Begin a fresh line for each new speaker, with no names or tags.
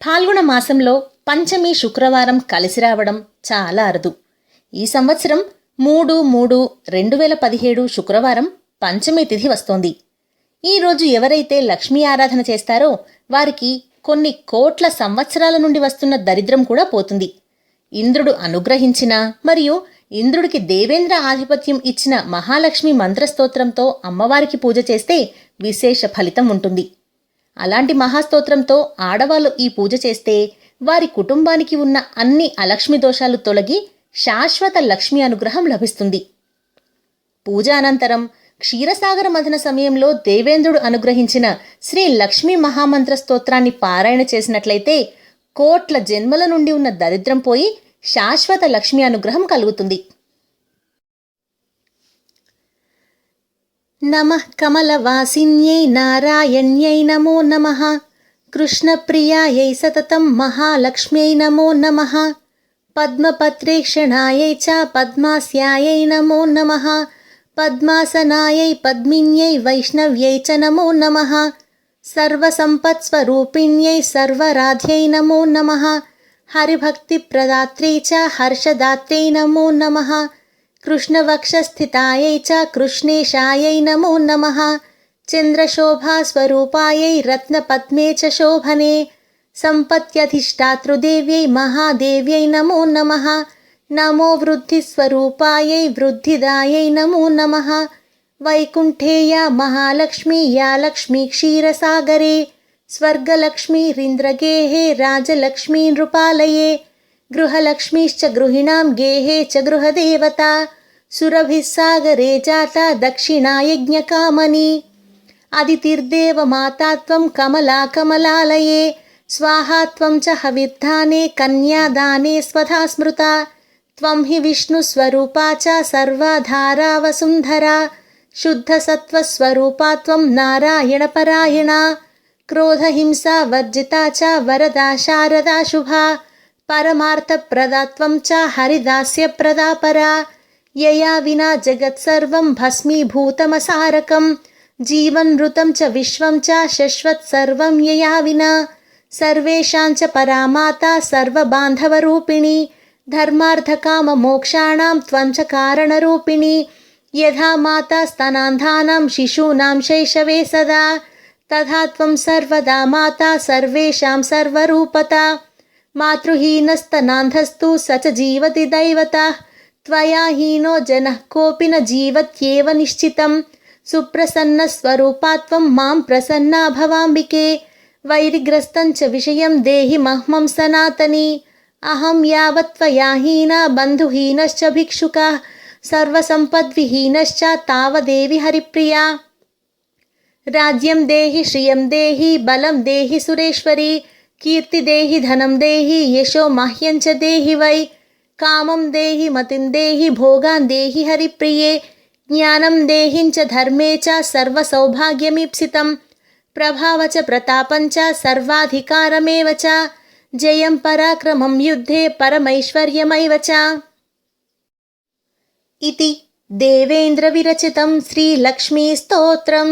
ఫాల్గుణ మాసంలో పంచమి శుక్రవారం కలిసి రావడం చాలా అరుదు. ఈ సంవత్సరం మూడు మూడు రెండు వేల పదిహేడు శుక్రవారం పంచమి తిథి వస్తోంది. ఈరోజు ఎవరైతే లక్ష్మీ ఆరాధన చేస్తారో వారికి కొన్ని కోట్ల సంవత్సరాల నుండి వస్తున్న దరిద్రం కూడా పోతుంది. ఇంద్రుడు అనుగ్రహించిన మరియు ఇంద్రుడికి దేవేంద్ర ఆధిపత్యం ఇచ్చిన మహాలక్ష్మి మంత్రస్తోత్రంతో అమ్మవారికి పూజ చేస్తే విశేష ఫలితం ఉంటుంది. అలాంటి మహాస్తోత్రంతో ఆడవాళ్ళు ఈ పూజ చేస్తే వారి కుటుంబానికి ఉన్న అన్ని అలక్ష్మి దోషాలు తొలగి శాశ్వత లక్ష్మి అనుగ్రహం లభిస్తుంది. పూజ అనంతరం క్షీరసాగర మథన సమయంలో దేవేంద్రుడు అనుగ్రహించిన శ్రీ లక్ష్మీ మహామంత్ర స్తోత్రాన్ని పారాయణ చేసినట్లయితే కోట్ల జన్మల నుండి ఉన్న దరిద్రం పోయి శాశ్వత లక్ష్మి అనుగ్రహం కలుగుతుంది. नमः कमलवासिन्यै नारायण्यै नमो नमः। कृष्णप्रियायै सततं महालक्ष्म्यै नमो नमः। पद्मपत्रेक्षणायै च पद्मास्यायै नमो नमः। पद्मासनायै पद्मिन्यै वैष्णव्यै च नमो नमः। सर्वसम्पत्स्वरूपिण्यै सर्वराध्यै नमो नमः। हरिभक्तिप्रदात्र्यै च हर्षदात्र्यै नमो नमः। कृष्णवक्षस्थितायै च कृष्णेशायै नमो नमः। चन्द्रशोभास्वरूपायै रत्नपद्मे च शोभने। सम्पत्यधिष्ठातृदेव्यै महादेव्यै नमो नमः। नमो वृद्धिस्वरूपायै वृद्धिदायै नमो नमः। वैकुण्ठे या महालक्ष्मी या लक्ष्मी लक्ष्मीक्षीरसागरे स्वर्गलक्ष्मीरिन्द्रगेः राजलक्ष्मीनृपालये గృహలక్ష్మీశ్చ గృహిణాం గేహే చ గృహదేవత. సురభిస్సాగరే జాత దక్షిణాయజ్ఞకామని. అదితిర్దేవ మాతా త్వం కమలా కమలాలయే. స్వాహా చ హవిర్ధానే కన్యాదానే స్వధా స్మృత. త్వం హి విష్ణుస్వరూపా చ సర్వాధారా వసుంధరా శుద్ధసత్వస్వరూపా త్వం నారాయణపరాయణ క్రోధహింసా వర్జితా చ వరదా శారదా శుభా. పరమార్థప్రదా త్వం చ హరిదాస్యప్రదా పరా యయా వినా జగత్సర్వం భస్మీభూతమసారకం జీవన్మృతం చ విశ్వం చ శశ్వత్ సర్వం యయా వినా సర్వేషాం చ పరామాతా సర్వబాంధవరూపిణి ధర్మార్థకామమోక్షాణాం త్వం చ కారణరూపిణి యథా మాతా స్తనాంధానాం శిశూనాం శైశవే సదా తథా త్వం సర్వదా మాతా సర్వేషాం సర్వరూపతా మాతృహీనస్తనాంధస్తు సచ జీవతి దైవత. త్వయా హీనో జన కోపి జీవత్యేవ నిశ్చితం. సుప్రసన్న స్వరూపాత్వం మాం ప్రసన్నా భవాంబికే. వైరిగ్రస్తంచ విషయం దేహి మహ్మం సనాతని. అహం యావత్వయా హీన బంధుహీనశ్చ భిక్షుక. సర్వసంపద్విహీనశ్చ తావదేవి హరిప్రియా. రాజ్యం దేహి శ్రియం దేహి బలం దేహి సురేశ్వరి. కీర్తి దేహి ధనం దేహి యశో మహ్యంచ దేహి వై కామం దేహి మతిం దేహి భోగాన్ దేహి హరిప్రియే జ్ఞానం దేహించ ధర్మే చ సర్వ సౌభాగ్యమీప్సితం ప్రభావచ ప్రతాపంచ సర్వాధికారమేవ చ జయం పరాక్రమం యుద్ధే పరమైశ్వర్యమైవ చ. ఇది దేవేంద్రవిరచితం శ్రీలక్ష్మీస్తోత్రం